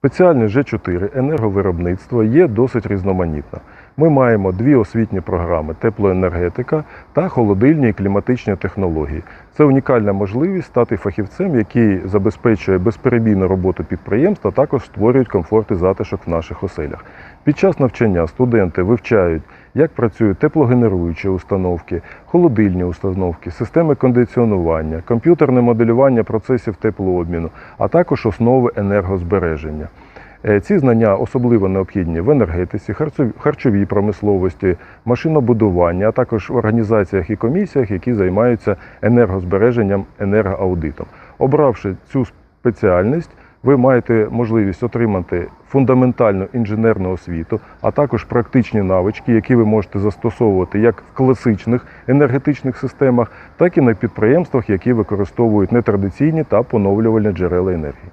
Спеціальність G4 енерговиробництво є досить різноманітна. Ми маємо дві освітні програми теплоенергетика та холодильні і кліматичні технології. Це унікальна можливість стати фахівцем, який забезпечує безперебійну роботу підприємства, також створюють комфорт і затишок в наших оселях. Під час навчання студенти вивчають, як працюють теплогенеруючі установки, холодильні установки, системи кондиціонування, комп'ютерне моделювання процесів теплообміну, а також основи енергозбереження. Е, Ці знання особливо необхідні в енергетиці, харчовій промисловості, машинобудуванні, а також в організаціях і комісіях, які займаються енергозбереженням, енергоаудитом. Обравши цю спеціальність, ви маєте можливість отримати фундаментальну інженерну освіту, а також практичні навички, які ви можете застосовувати як в класичних енергетичних системах, так і на підприємствах, які використовують нетрадиційні та поновлювальні джерела енергії.